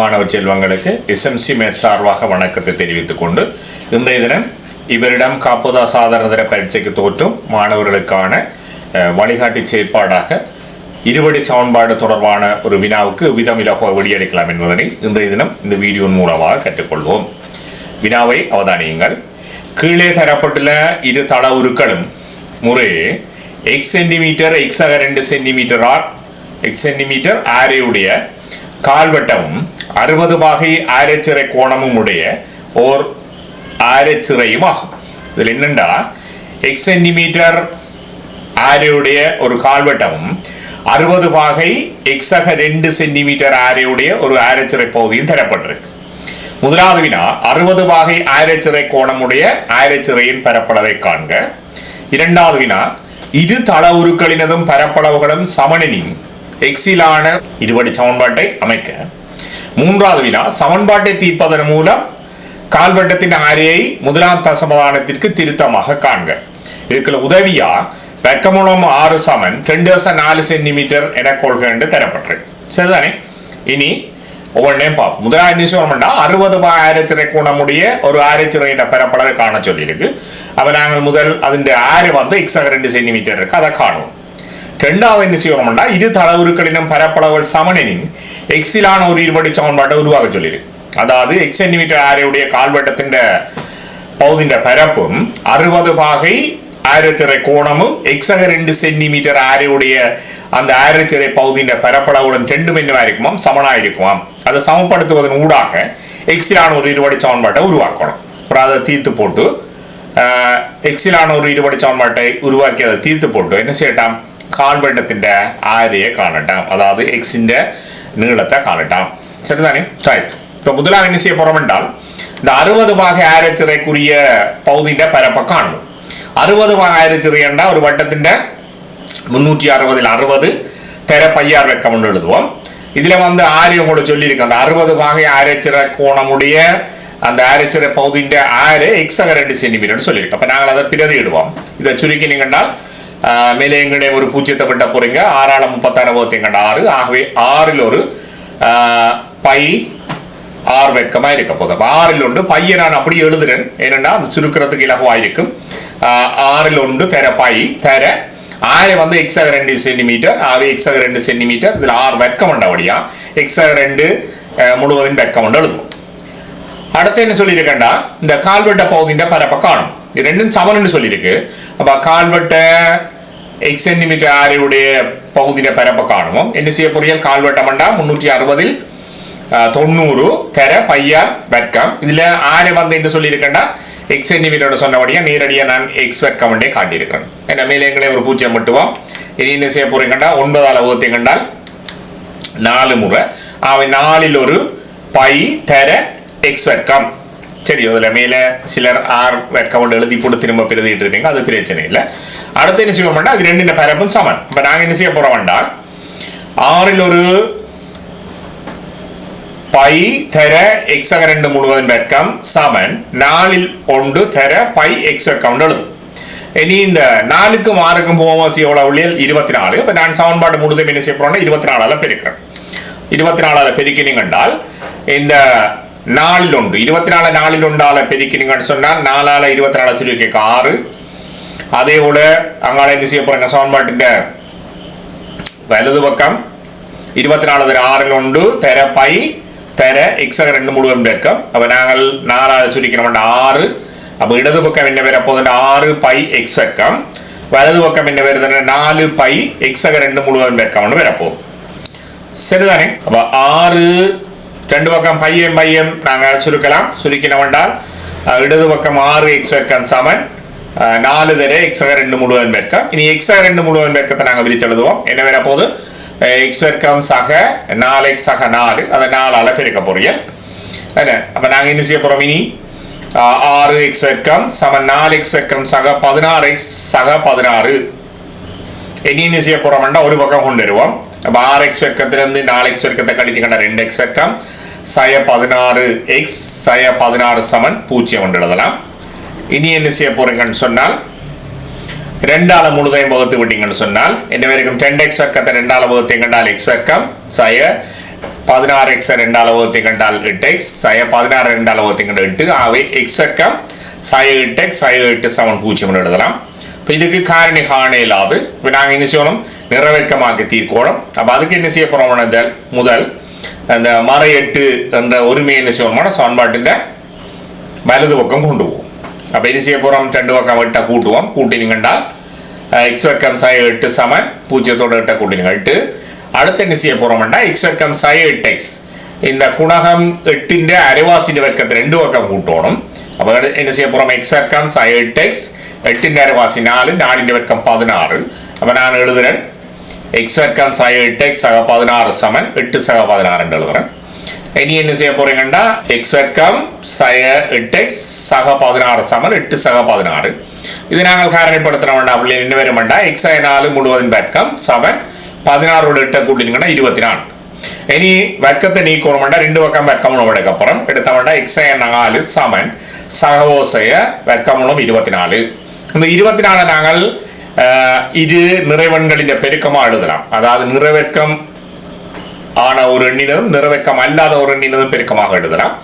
மாணவர் செல்வங்களுக்கு எஸ்எம்சி மேற்சார்பாக வணக்கத்தை தெரிவித்துக் கொண்டு இன்றைய தினம் இவரிடம் காப்போதா சாதாரணதர பரீட்சைக்கு தோற்றும் மாணவர்களுக்கான வழிகாட்டி செயற்பாடாக இருபடி சமன்பாடு தொடர்பான ஒரு வினாவுக்கு விதம் இலகுவ விடியளிக்கலாம் என்பதனை இன்றைய தினம் இந்த வீடியோ மூலமாக கற்றுக்கொள்வோம். வினாவை அவதானியுங்கள். கீழே தரப்பட்டுள்ள இரு தள உருக்களும் முறையே எக்ஸ் சென்டிமீட்டர் எக்ஸாக ரெண்டு சென்டிமீட்டர் ஆர் எக்ஸ் சென்டிமீட்டர் ஆரையுடைய கால்வட்டமும் அறுபது பாகை ஆரைச்சிறை கோணமும் உடைய ஓர் ஆரைச்சிறையும் ஆகும். இதில் என்னென்றா எக்ஸ் சென்டிமீட்டர் ஆரையுடைய ஒரு கால்வட்டமும் அறுபது பாகை எக்ஸக ரெண்டு சென்டிமீட்டர் ஆரையுடைய ஒரு ஆரைச்சிறை பகுதியும் தரப்பட்டிருக்கு. முதலாவது வினா அறுபது பாகை ஆயிரச்சிறை கோணமுடைய ஆயிரச்சிறையின் பரப்பளவை காண்க. இரண்டாவது வினா இரு தள உருக்களினதும் பரப்பளவுகளும் சமனெனின் எக்ஸிலான இருபடி சமன்பாட்டை அமைக்க. மூன்றாவது வினா சமன்பாட்டை தீர்ப்பதன் மூலம் கால்வட்டத்தின் ஆரையை முதலாம் தசமதானத்திற்கு திருத்தமாக காண்க. இதுக்குள்ள உதவியா? வெக்கமுலம் ஆறு சமன் ரெண்டு வருஷம் நாலு சென்டிமீட்டர் என கொள்கை என்று தரப்பட்டிருக்கு சரிதானே? இனி ஒவ்வொன்றையும் பார்ப்போம். முதலாவது என்ன சொல்லணும்னா அறுபது ஆயிரச்சிறை குணமுடைய ஒரு ஆயிரச்சிறையின் பரப்பளவை காண சொல்லியிருக்கு. அப்போ நாங்கள் முதல் அதிൻ്റെ ஆறு வந்து எக்ஸாக ரெண்டு சென்டிமீட்டர் இருக்கு. அதை காணுவோம். ரெண்டாவது என்ன செய்யணும்னா இரு தளவுருக்களினும் பரப்பளவுகள் சமனெனின் எக்ஸிலான ஒரு இருபடி சமன்பாட்டை உருவாக்க சொல்லியிருக்கு. அதாவது எக்ஸ் சென்டிமீட்டர் ஆரையுடைய கால்வட்டத்தின் பகுதியின் பரப்பும் அறுபது பாகை ஆயிரச்சிறை கோணமும் எக்ஸக ரெண்டு சென்டிமீட்டர் ஆரையுடைய அந்த ஆயிரச்சிறை பகுதியின் பரப்பளவுடன் ரெண்டும் என்னவா இருக்குமாம்? சமனா இருக்குமாம். அதை சமப்படுத்துவதன் ஊடாக எக்ஸிலான ஒரு இருபடி சமன்பாட்டை உருவாக்கணும். அப்புறம் அதை தீர்த்து போட்டு எக்ஸிலான ஒரு இருபடி சமன்பாட்டை உருவாக்கி அதை தீர்த்து போட்டு என்ன செய்யட்டாம்? கால்வட்டத்தின் ஆரையை காணட்டாம் அதாவது எக்ஸின் நீளத்தை காணட்டாம் சரிதானே ரைட் இப்போ முதலாக என்ன செய்ய போறோம் என்றால் இந்த அறுபது பாக ஆயிரச்சிறைக்குரிய பகுதியின் பரப்பை காணணும் அறுபது பாக ஆயிரச்சிறை என்றால் ஒரு வட்டத்தின் முன்னூற்றி அறுபதில் அறுபது தெர பையார் வெக்கம் ஒன்று எழுதுவோம் இதில் வந்து ஆரியம் கூட சொல்லியிருக்கு அந்த அறுபது பாகை ஆயிரச்சிற கோணமுடைய அந்த ஆயிரச்சிற பகுதியின் ஆறு எக்ஸக ரெண்டு சென்டிமீட்டர்னு சொல்லியிருக்கோம் அப்போ நாங்கள் அதை பிரதியிடுவோம் இதை சுருக்கினீங்கன்னால் மேலே எங்களுடைய ஒரு பூஜ்ஜியத்தை விட்ட போறீங்க ஆறால முப்பத்தாறு போத்தீங்கண்ட ஆறு. ஆகவே ஆறில் ஒரு பை ஆறு வெக்கமாக இருக்க போதும் அப்போ ஆறில் ஒன்று பையை நான் அப்படி எழுதுறேன். ஏனென்னா அது சுருக்கிறதுக்கு இலகுவா இருக்கும் ஆறில் ஒன்று தர பை தர ஆறு வந்து எக்ஸாக ரெண்டு சென்டிமீட்டர். ஆகவே எக்ஸாக ரெண்டு சென்டிமீட்டர். இதில் ஆறு வெக்கம் உண்டபடியா எக்ஸாக ரெண்டு முழுவதும் வெக்கம் உண்டு. எழுதுவோம். அடுத்து என்ன சொல்லியிருக்கேன்டா? இந்த கால்வெட்ட பகுதியின் பரப்பை காணும். இது ரெண்டும் சமன்னு சொல்லியிருக்கு. அப்போ கால்வெட்ட எக்ஸ் சென்டிமீட்டர் ஆரையுடைய பகுதியில பரப்ப காணுவோம். என்ன செய்ய பொறியல் கால்வட்டமண்டா முன்னூற்றி அறுபதில் தொண்ணூறு தெர பையார் வர்க்கம் இதுல ஆரை வந்து என்ன சொல்லியிருக்கேன்டா எக்ஸ் சென்டிமீட்டர் சொன்னபடியா நேரடியாக நான் எக்ஸ் வெட்கம் வண்டே காட்டியிருக்கிறேன். ஏன்னா மேலே எங்களே ஒரு பூஜ்ஜியம் மட்டுவோம் இனி என்ன செய்ய போறீங்கண்டா ஒன்பதால் வகுத்தீங்க கண்டால் நாலு முறை. அவை நாலில் ஒரு பை தர எக்ஸ் வர்க்கம் சரி அதில் மேலே சிலர் ஆர் வர்க்கம் எழுதி போட்டு திரும்ப பிரதிட்டு இருக்கீங்க. அது பிரச்சனை இல்லை. அடுத்து என்ன செய்ய மாட்டோம் அது ரெண்டு பரப்பும் சமன். இப்போ நாங்கள் என்ன செய்ய போகிறோம் வேண்டாம் ஆறில் ஒரு பை தர எக்ஸ் ரெண்டு முழுவதும் வர்க்கம் சமன். நாலில் ஒன்று தர பை எக்ஸ் வர்க்கம் எழுதும். இனி இந்த நாலுக்கும் ஆறுக்கும் போவாசி எவ்வளோ உள்ளியல் இருபத்தி நாலு இப்போ நான் சமன்பாடு முழுதும் என்ன செய்ய போகிறோம்னா இருபத்தி நாலால் பெருக்கிறேன். இருபத்தி நாலால் பெருக்கினீங்க இந்த நாளில் ஒன்று இருபத்தி நாலு நாலில் ஒன்றால பெருக்கினீங்கன்னு சொன்னால் நாலால் இருபத்தி நாலு சுருக்கி ஆறு. அதே போல அங்கால என்ன செய்ய போறாங்க? சமன்பாட்டின் வலது பக்கம் இருபத்தி நாலு தர ஆறில் ஒன்று தர பை தர எக்ஸக ரெண்டு முழுவதும் இருக்கும் அப்போ நாங்கள் நாலாவது சுருக்கிறோம் ஆறு. அப்போ இடது பக்கம் என்ன பேர் அப்போது ஆறு பை எக்ஸ் வெக்கம். வலது பக்கம் என்ன வருதுன்னா நாலு பை எக்ஸக ரெண்டு முழுவதும் பெருக்கம்னு வரப்போகுது சரிதானே? அப்போ ஆறு ரெண்டு பக்கம் பையன் பையன் நாங்கள் சுருக்கலாம். சுருக்கினோம் என்றால் இடது பக்கம் ஆறு எக்ஸ் வெக்கம் சமன். நாலு தர எக்ஸக ரெண்டு முழுவதும் பெருக்கம் இனி எக்ஸக ரெண்டு முழுவதும் பெருக்கத்தை நாங்கள் விரித்து எழுதுவோம் என்ன வேற போது? எக்ஸ் வெர்க்கம் சக நாலு எக்ஸ் சக நாலு. அதை நாலால் பெருக்க போறீங்க என்ன? அப்போ நாங்கள் என்ன செய்ய போகிறோம் இனி? ஆறு எக்ஸ் வெர்க்கம் சம நாலு எக்ஸ் வெக்கம் சக பதினாறு எக்ஸ் சக பதினாறு. இனி என்ன செய்ய போகிறோம்னா ஒரு பக்கம் கொண்டு வருவோம். அப்போ ஆறு எக்ஸ் வர்க்கத்திலிருந்து நாலு எக்ஸ் வெக்கத்தை கழித்து கண்ட ரெண்டு எக்ஸ் வர்க்கம் சய பதினாறு எக்ஸ் சய பதினாறு சமன் பூஜ்ஜியம் கொண்டு எழுதலாம். இனி என்ன செய்ய போறீங்கன்னு சொன்னால் ரெண்டால முழுதையும் வகுத்து விட்டீங்கன்னு சொன்னால் என்ன வரைக்கும்? டென் எக்ஸ் வர்க்கத்தை ரெண்டால வகுத்தீங்க கண்டால் எக்ஸ் வர்க்கம் சய பதினாறு எக்ஸ் ரெண்டால வகுத்தி கண்டால் எட்டு எக்ஸ் சய பதினாறு ரெண்டால வகுத்தி கண்ட எட்டு. ஆகவே எக்ஸ் வர்க்கம் சய எட்டு எக்ஸ் சய எட்டு சமன் பூஜ்ஜியம் எழுதலாம். இப்போ இதுக்கு காரணி காண இல்லாது இப்போ நாங்கள் என்ன செய்யணும்? நிறவேற்கமாக்கி தீர்க்கோணும். அப்போ அதுக்கு என்ன செய்ய போகிறோம் முதல் அந்த மறையெட்டு என்ற ஒருமையின சிவமான சான்பாட்டிൻ്റെ വലതു പക്കം കൊണ്ടുപോകും അപ്പോൾ ഇനി ചെയ്യപ്പുറം രണ്ട് പക്കം എട്ട കൂട്ടുവാം കൂട്ടിനും കണ്ടാൽ എക്സ് വെക്കം സൈ എട്ട് സമൻ പൂജ്യത്തോടെ എട്ട കൂട്ടിനും എട്ട് അടുത്ത ഇനി ചെയ്യപ്പുറം ഉണ്ട് എക്സ് വെക്കം സൈ എട്ട് എക്സ് இந்த குணகம் எட்டின் அரைவாசின் வர்க்கத்தை ரெண்டு பக்கம் கூட்டணும். அப்போ என்ன செய்ய போகிறோம் எக்ஸ் வர்க்கம் சை எட்டு எக்ஸ் எட்டின் அரைவாசி நாலு நாலின் வர்க்கம் பதினாறு. அப்போ நான் எழுதுகிறேன் எக்ஸ் வர்க்கம் சாய எட்டு எக்ஸ் சக பதினாறு சமன் எட்டு சக பதினாறுன்னு எழுதுகிறேன் இனி என்ன செய்ய போறீங்கன்னா எக்ஸ் வர்க்கம் சய எட்டு எக்ஸ் சக பதினாறு சமன் எட்டு சக பதினாறு இது நாங்கள் காரணிப்படுத்த வேண்டாம் அப்படி என்ன வரும் வேண்டாம் எக்ஸ் ஆய நாலு முழுவதும் வர்க்கம் சமன் பதினாறோட எட்டை கூட்டினீங்கன்னா இருபத்தி நாலு இனி வர்க்கத்தை நீக்கணும் வேண்டாம் ரெண்டு பக்கம் வர்க்கமும் அப்புறம் எடுத்த வேண்டாம் எக்ஸ் ஆய நாலு சமன் சகவோசைய வர்க்கமும் இருபத்தி நாலு இந்த இருபத்தி நாலு நாங்கள் அஹ், இரு நிறைவன்களின் பெருக்கமாக எழுதலாம். அதாவது நிறைவேற்றம் ஆன ஒரு எண்ணினதும் நிறைவேற்றம் அல்லாத ஒரு எண்ணினதும் பெருக்கமாக எழுதலாம்.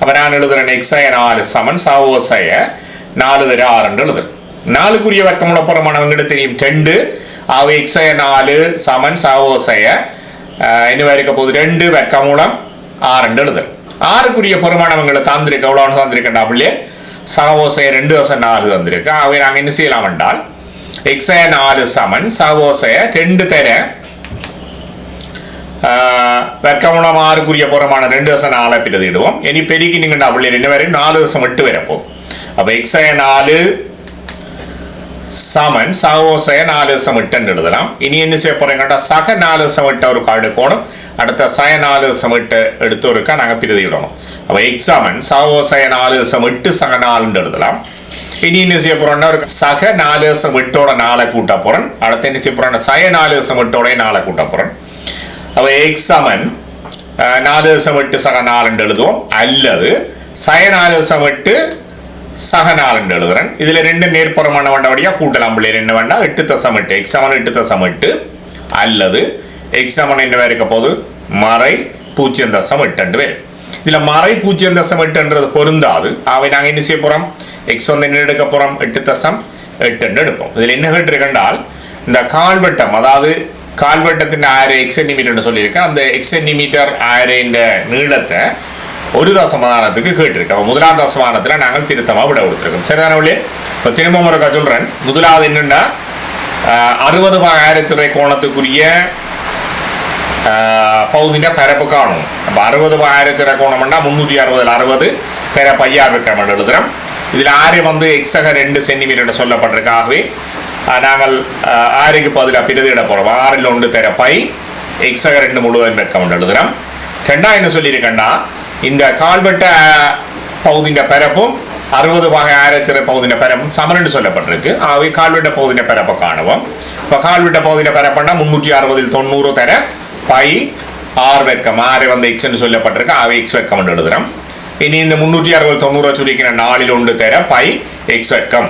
அப்போ நான் எழுதுறேன் எக்ஸய நாலு சமன் சாவோசய நாலு தர ஆறு என்று எழுதுறேன். நாலுக்குரிய வர்க்கம் உணப்புறமானவங்களுக்கு தெரியும் ரெண்டு அவை எக்ஸய நாலு சமன் சாவோசய என்ன இருக்க போகுது? ரெண்டு வர்க்கமூலம் ஆறு என்று எழுதுறேன். ஆறுக்குரிய பெருமானவங்களை தாந்திரிக்க எவ்வளோ தந்திருக்கேன் அப்படியே சகவோசைய ரெண்டு வருஷம் நாலு தந்திருக்கு அவை நாங்கள் என்ன செய்யலாம் என்றால் எக்ஸய நாலு சமன் சகவோசைய ரெண்டு தர. வெக்கமுணம் ஆறுக்குரிய புறமான ரெண்டு வருஷம் நாளை பிரதிடுவோம் இனி பெருக்கி நீங்க டபுள் ரெண்டு வரையும் நாலு வருஷம் எட்டு வரப்போம் அப்போ எக்ஸய நாலு சமன் சகோசய நாலு வருஷம் எட்டுன்னு எழுதலாம். இனி என்ன செய்ய போறீங்கன்னா சக நாலு வருஷம் எட்ட ஒரு கார்டு கோணும். அடுத்த சய நாலு வருஷம் எட்டு எடுத்து ஒருக்கா நாங்கள் பிரதிவிடணும் அப்போ எக்ஸாமன் சகோசய நாலு வருஷம் எட்டு சக நாலுன்னு எழுதலாம். இனி என்ன செய்ய போறோம்னா ஒரு சக நாலு வருஷம் எட்டோட நாளை கூட்ட போறேன் அடுத்து என்ன செய்ய போறோம்னா சய நாலு வருஷம் எட்டோட நாளை கூட்ட போறேன் அப்போ எக்ஸ் നാല് ദിവസം വിട്ട് സഹ எட்டு சக நாலுன்னு எழுதுவோம் அல்லது சய நாலு சக நாலுன்னு எழுதுறேன் இதுல ரெண்டு நேர்ப்புறமான வேண்டபடியா கூட்டலாம் பிள்ளை என்ன வேண்டாம் எட்டு தசம் எட்டு எக்ஸ் எட்டு தசம் எட்டு அல்லது எக்ஸ் சமன் இருக்க போது மறை பூஜ்ஜியம் தசம் எட்டு பேர் மறை பூஜ்ஜியம் தசம் எட்டுன்றது பொருந்தாது அவை நாங்கள் என்ன செய்ய போகிறோம் எக்ஸ் வந்து என்ன எடுக்க போகிறோம் எட்டு தசம் எட்டு என்று எடுப்போம். இதில் என்ன கேட்டிருக்கென்றால் இந்த கால்வட்டம் அதாவது கால்வட்டத்தின் ஆயிரம் எக்ஸ் சென்டிமீட்டர்னு சொல்லியிருக்கேன். அந்த எக்ஸ் சென்டிமீட்டர் ஆயிரம் நீளத்தை ஒரு தசமானத்துக்கு கேட்டிருக்கோம் அப்போ முதலாம் தசமானத்தில் நாங்கள் திருத்தமாக விட கொடுத்துருக்கோம். சரி தானே இப்போ திரும்ப முறைக்கா சொல்கிறேன் முதலாவது என்னென்னா அறுபது ஆயிரத்திரை கோணத்துக்குரிய பகுதின பரப்பு காணும். அப்போ அறுபது ஆயிரத்திரை கோணம்னா முந்நூற்றி அறுபதில் அறுபது பிற பையா இருக்கிற எழுதுகிறோம். இதில் ஆறு வந்து எக்ஸக ரெண்டு சென்டிமீட்டர் சொல்லப்பட்டிருக்காகவே நாங்கள் ஆறுக்கு பதிலாக பிரதியிட போகிறோம் ஆறில் ஒன்று தர பை எக்ஸக ரெண்டு முழுவதும் இருக்க எழுதுகிறோம். ரெண்டா என்ன சொல்லியிருக்கேன்னா இந்த கால்வெட்ட பகுதியின் பரப்பும் அறுபது வகை ஆயிரத்தி பகுதியின் பரப்பும் சமரென்று சொல்லப்பட்டிருக்கு. ஆகவே கால்வெட்ட பகுதியின் பரப்பை காணுவோம். இப்போ கால்வெட்ட பகுதியின் பரப்புனா முந்நூற்றி அறுபதில் தொண்ணூறு தர பை ஆறு வெக்கம் ஆறு வந்து எக்ஸ்ன்னு சொல்லப்பட்டிருக்கு. ஆகவே எக்ஸ் வெக்கம் எழுதுகிறோம். இனி இந்த முன்னூற்றி அறுபது தொண்ணூறு சொல்லிக்கிற நாலில் ஒன்று தர பை எக்ஸ் வெக்கம்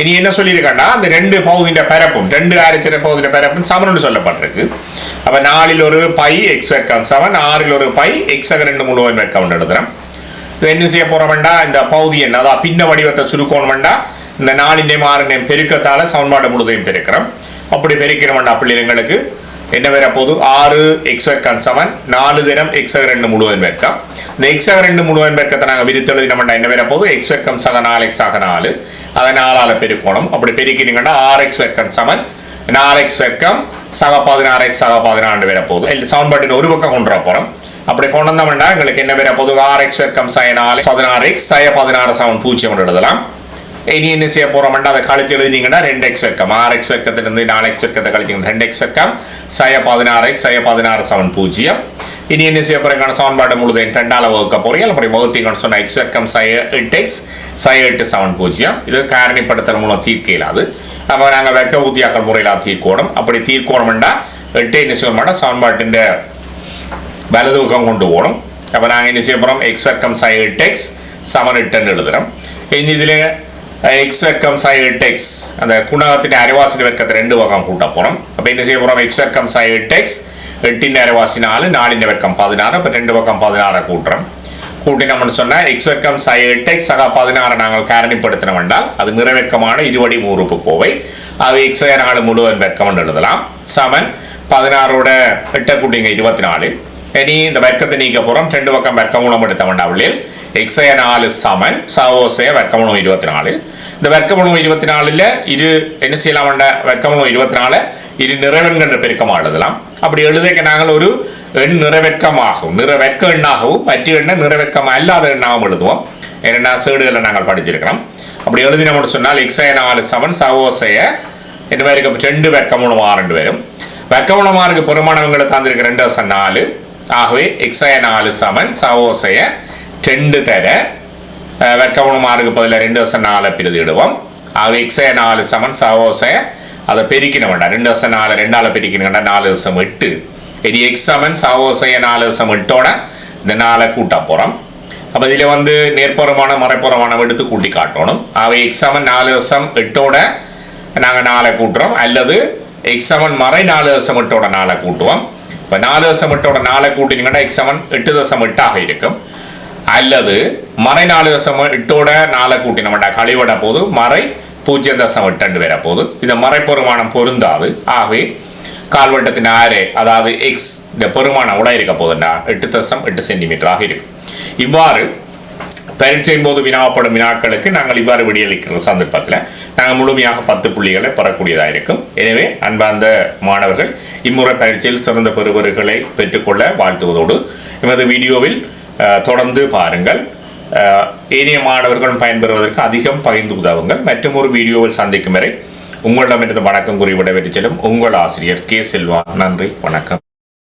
இனி என்ன சொல்லியிருக்கேன்னா அந்த ரெண்டு பகுதியின் பரப்பும் ரெண்டு ஆரச்சிற பகுதியின் பரப்பும் சமன்னு சொல்லப்பட்டிருக்கு. அப்போ நாலில் ஒரு பை எக்ஸ் வெக்கம் சமன் ஆறில் ஒரு பை எக்ஸ் ரெண்டு முழுவதும் வெக்கம் எழுதுறோம். இது என்ன செய்ய போறோம்டா இந்த பகுதி என்ன அதாவது பின்ன வடிவத்தை சுருக்கணும்டா இந்த நாலிൻ്റെ மாறினை பெருக்கத்தால் சமன்பாடு முழுதையும் பெருக்கிறோம். அப்படி பெருக்கிறோம்டா பிள்ளைங்களுக்கு என்ன வர போது? ஆறு எக்ஸ் வெக்கம் சமன் நாலு தினம் எக்ஸ் ரெண்டு முழுவதும் வெக்கம் இந்த எக்ஸ் ரெண்டு முழுவதும் வெக்கத்தை நாங்கள் விரித்தெழுதினோம்டா என்ன வேற போது? எக்ஸ் வெக்கம் சக நாலு எக்ஸ் ஆக நாலு. அதை நாலால பெருக்கணும். அப்படி பெருக்கினீங்கன்னா ஆறு எக்ஸ் வெக்கம் சமன் நாலு எக்ஸ் வெக்கம் சக பதினாறு எக்ஸ் சக பதினாறு வேற போகுது இல்லை சமன்பாட்டின் ஒரு பக்கம் கொண்டு வர போறோம். அப்படி கொண்டு வந்தோம்னா எங்களுக்கு என்ன வர போது? ஆறு எக்ஸ் வெக்கம் சய நாலு பதினாறு எக்ஸ் சய பதினாறு சமன் பூஜ்ஜியம் எழுதலாம். இனி என்ன செய்ய போறோம்னா அதை கழிச்சு எழுதினீங்கன்னா ரெண்டு எக்ஸ் வெக்கம் ஆறு எக்ஸ் வெக்கத்திலிருந்து நாலு எக்ஸ் வெக்கத்தை கழிச்சிங்க ரெண்டு எக்ஸ் வெக்கம் சய பதினாறு எக்ஸ் சய பதினாறு சமன் பூஜ்ஜியம் இனி என்ன செய்ய போறீங்க சமன்பாடு முழுதையும் ரெண்டால வகுக்க போறீங்க அப்படி வகுத்தீங்கன்னு சொன்ன எக்ஸ் வெக்கம் சய எட்டு எக்ஸ் சய எட்டு சமன் பூஜ்ஜியம் இது காரணிப்படுத்தல் மூலம் தீர்க்க இயலாது அப்போ நாங்கள் வெக்க ஊத்தியாக்கள் முறையில் தீர்க்கணும் அப்படி தீர்க்கணும்னா எட்டு என்ன செய்ய மாட்டோம் சமன்பாட்டின் வலது பக்கம் கொண்டு போகணும் அப்போ நாங்கள் என்ன செய்ய போகிறோம் எக்ஸ் வர்க்கம் சை எட்டு எக்ஸ் சமன் எட்டுன்னு எழுதுகிறோம் இனி இதில் எக்ஸ் வெக்கம் சை அந்த குணகத்தின் அரைவாசின் வெக்கத்தை ரெண்டு பக்கம் கூட்ட போகிறோம் அப்போ என்ன செய்ய போகிறோம் எக்ஸ் வெக்கம் சை எட்டின் அரைவாசி நாலு நாலின் வெக்கம் பதினாறு. அப்போ ரெண்டு பக்கம் பதினாறை கூட்டுறோம். கூட்டினோம்னு சொன்னால் எக்ஸ் வெக்கம் சை எட்டு சகா பதினாறு நாங்கள் காரணிப்படுத்தினோம் என்றால் அது நிறைவேற்கமான இருவடி மூறுப்பு கோவை. அது எக்ஸ் நாலு முழுவன் வெக்கம் எழுதலாம். சமன் பதினாறோட எட்டை கூட்டிங்க இருபத்தி நாலு. இனி இந்த வெக்கத்தை நீக்க போகிறோம் ரெண்டு பக்கம் வர்க்கமூலம் எடுத்த வேண்டாவில்லையில் எக்ஸய நாலு சமன் சவோசய வர்க்கமூலம் இருபத்தி நாலு இந்த வர்க்கமூலம் இருபத்தி நாலில் இரு என்ன செய்யலாம் வேண்ட இருபத்தி நாலு இரு நிறைவெண்கின்ற பெருக்கமாக எழுதலாம் அப்படி எழுதைக்க நாங்கள் ஒரு எண் நிறைவேற்கமாகும் நிறைவேற்க எண்ணாகவும் மற்ற எண்ணை நிறைவேற்கம் அல்லாத எண்ணாகவும் எழுதுவோம் ஏன்னா சேடுகளை நாங்கள் படிச்சிருக்கிறோம் அப்படி எழுதினோம்னு சொன்னால் எக்ஸய நாலு சமன் சவோசைய என்ன மாதிரி இருக்க ரெண்டு வெர்க்கமூலம் ஆறு வரும் வெர்க்கமூலமாருக்கு பெருமானவங்களை தந்திருக்க ரெண்டு வருஷம் நாலு ஆகவே எக்ஸய நாலு சமன் சவோசய ரெண்டு தர. வெர்க்கமூலமாருக்கு பதில் ரெண்டு வருஷம் நாலு பிரதியிடுவோம் ஆகவே எக்ஸய நாலு சமன் சவோசய அதை பெருக்கின வேண்டாம். ரெண்டு வருஷம் நாலு ரெண்டால பெருக்கின நாலு வருஷம் எட்டு. இனி எக்ஸ் சமன் சவோசய நாலு வருஷம் எட்டோட இந்த நாளை கூட்ட போகிறோம் அப்போ இதில் வந்து நேர்ப்புறமான மறைப்புறமான எடுத்து கூட்டி காட்டணும். அவை எக்ஸாமன் நாலு வருஷம் எட்டோட நாங்கள் நாளை கூட்டுறோம். அல்லது எக்ஸாமன் மறை நாலு வருஷம் எட்டோட நாளை கூட்டுவோம். இப்போ நாலு வருஷம் எட்டோட நாளை கூட்டினீங்கன்னா எக்ஸாமன் எட்டு வருஷம் எட்டாக இருக்கும். அல்லது மறை நாலு தசம் எட்டோட நாளை கூட்டினோம்டா கழிவிட போது மறை பூஜ்ஜியம் தசம் எட்டு வர போது. இந்த மறைப்பெருமானம் பொருந்தாது. ஆகவே கால்வட்டத்தின் ஆரே அதாவது எக்ஸ் இந்த பெருமானம் உட இருக்க போதுண்டா? எட்டு தசம் எட்டு சென்டிமீட்டராக இருக்கும். இவ்வாறு பரீட்சையின் போது வினாப்படும் வினாக்களுக்கு நாங்கள் இவ்வாறு விடியளிக்கிற சந்தர்ப்பத்தில் நாங்கள் முழுமையாக பத்து புள்ளிகளை பெறக்கூடியதாக இருக்கும். எனவே அன்பார்ந்த மாணவர்கள் இம்முறை பரீட்சையில் சிறந்த பெறுவர்களை பெற்றுக்கொள்ள வாழ்த்துவதோடு எமது வீடியோவில் தொடர்ந்து பாருங்கள். அஹ், ஏனைய மாணவர்களும் பயன்பெறுவதற்கு அதிகம் பகிர்ந்து உதவுங்கள். மற்றும் ஒரு வீடியோவில் சந்திக்கும் வரை உங்களிடமிருந்து வணக்கம் கூறி விடைபெற்றுச் செல்லும் உங்கள் ஆசிரியர் கே செல்வா. நன்றி வணக்கம்.